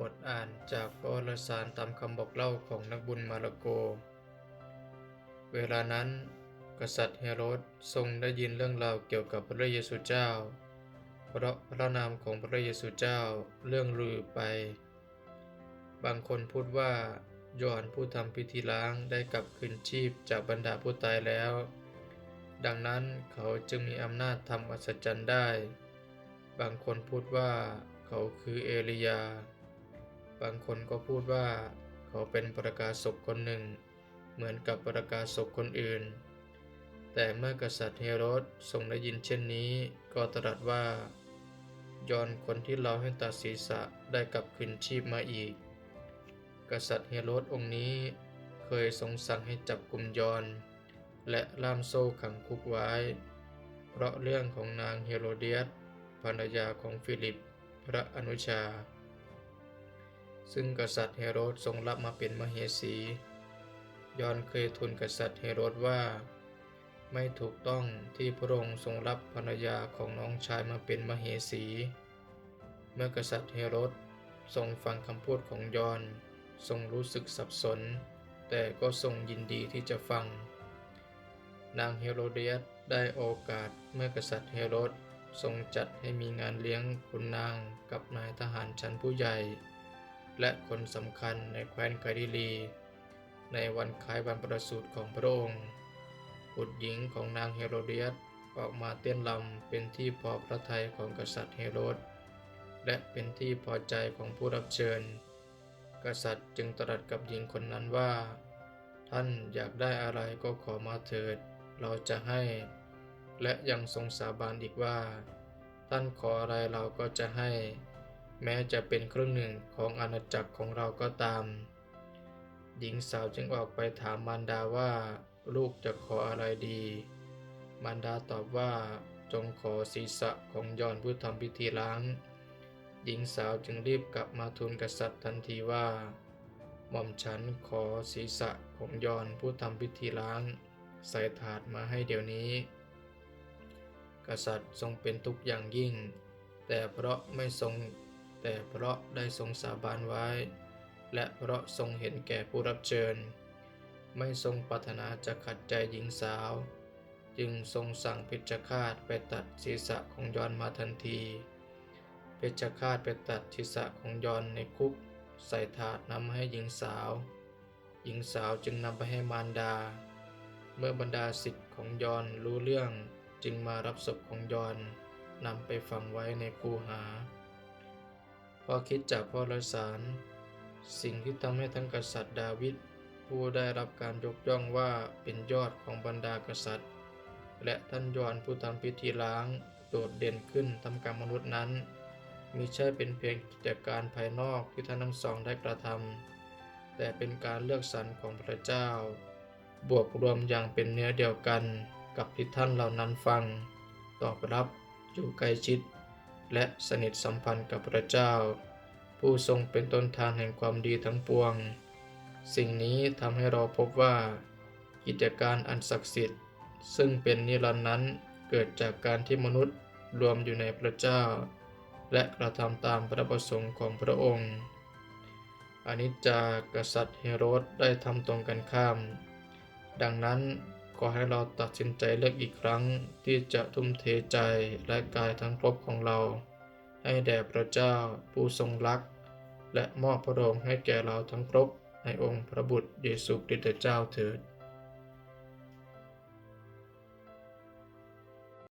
บทอ่านจากพระรสารตามคำบอกเล่าของนักบุญมาระโก เวลานั้น กษัตริย์เฮโรดทรงได้ยินเรื่องราวเกี่ยวกับพระเยซูเจ้า เพราะพระนามของพระเยซูเจ้าเรื่องลือไป บางคนพูดว่ายอห์นผู้ทำพิธีล้างได้กลับคืนชีพจากบรรดาผู้ตายแล้ว ดังนั้นเขาจึงมีอำนาจทำอัศจรรย์ได้ บางคนพูดว่าเขาคือเอลียา บางคนก็พูดว่า เขาเป็นประกาศกคนหนึ่ง เหมือนกับประกาศกคนอื่น แต่เมื่อกษัตริย์เฮโรดทรงได้ยินเช่นนี้ ก็ตรัสว่ายอนคนที่เราให้ตัดศีรษะได้กลับคืนชีพมาอีก กษัตริย์เฮโรดองค์นี้ เคยทรงสั่งให้จับกลุ่มยอน และล่ามโซ่ขังคุกไว้ เพราะเรื่องของนางเฮโรเดียสภรรยาของฟิลิป พระอนุชา ซึ่งกษัตริย์เฮโรดทรงรับมาเป็นมเหสี ยอนเคยทูลกษัตริย์เฮโรดว่า ไม่ถูกต้องที่พระองค์ทรงรับภรรยาของน้องชายมาเป็นมเหสี เมื่อกษัตริย์เฮโรดทรงฟังคำพูดของยอนทรงรู้สึกสับสน แต่ก็ทรงยินดีที่จะฟัง นางเฮโรเดียสได้โอกาสเมื่อกษัตริย์เฮโรดทรงจัดให้มีงานเลี้ยงคุณนางกับนายทหารชั้นผู้ใหญ่ และคนสำคัญในแคว้นกาลิลี ในวันคล้ายวันประสูติของพระองค์บุตรหญิงของนางเฮโรเดียสออกมาเต้นรำเป็นที่พอพระทัยของกษัตริย์เฮโรด และเป็นที่พอใจของผู้รับเชิญ กษัตริย์จึงตรัสกับหญิงคนนั้นว่า ท่านอยากได้อะไรก็ขอมาเถิด เราจะให้ และยังทรงสาบานอีกว่า ท่านขออะไรเราก็จะให้ แม้จะเป็นครึ่งหนึ่งของอาณาจักรของเราก็ตาม หญิงสาวจึงออกไปถามมารดาว่า ลูกจะขออะไรดี มารดาตอบว่าจงขอศีรษะของยอนผู้ทำพิธีล้าง หญิงสาวจึงรีบกลับมาทูลกษัตริย์ทันทีว่า หม่อมฉันขอศีรษะของยอนผู้ทำพิธีล้าง ใส่ถาดมาให้เดี๋ยวนี้ กษัตริย์ทรงเป็นทุกอย่างยิ่ง แต่เพราะไม่ทรง แต่เพราะได้ทรงสาบานไว้ และเพราะทรงเห็นแก่ผู้รับเชิญ ไม่ทรงปรารถนาจะขัดใจหญิงสาว จึงทรงสั่งเพชฌฆาตไปตัดศีรษะของยอนมาทันที เพชฌฆาตไปตัดศีรษะของยอนในคุก ใส่ถาดนำให้หญิงสาว หญิงสาวจึงนำไปให้มารดา เมื่อบรรดาศิษย์ของยอนรู้เรื่องจึงมารับศพของยอนนำไปฝังไว้ในคูหา พอคิดจากพ่อรสาร สิ่งที่ทำให้ทั้งกษัตริย์ดาวิดผู้ได้รับการยกย่องว่าเป็นยอดของบรรดากษัตริย์ และท่านยอนผู้ทำพิธีล้าง โดดเด่นขึ้นทำการมนุษย์นั้นมิใช่เป็นเพียงกิจการภายนอกที่ท่านทั้งสองได้กระทำแต่เป็นการเลือกสรรของพระเจ้า บวกรวมอย่างเป็นเนื้อเดียวกันกับที่ท่านเหล่านั้นฟัง ตอบรับอยู่ใกล้ชิด และสนิทสัมพันธ์กับพระเจ้า ผู้ทรงเป็นต้นทานแห่งความดีทั้งปวง สิ่งนี้ทำให้เราพบว่า กิจการอันศักดิ์สิทธิ์ ซึ่งเป็นนิรันดร์นั้นเกิดจากการที่มนุษย์รวมอยู่ในพระเจ้า และกระทำตามพระประสงค์ของพระองค์ อนิจจากษัตริย์เฮโรดได้ทำตรงกันข้าม ดังนั้น อให้เราตัดสินใจเลือกอีกครั้ง ที่จะทุ่มเทใจและกายทั้งครบของเรา ให้แด่พระเจ้าผู้ทรงรัก และมอบพระองค์ให้แก่เราทั้งครบในองค์พระบุตรเยซูคริสต์เจ้าเถิด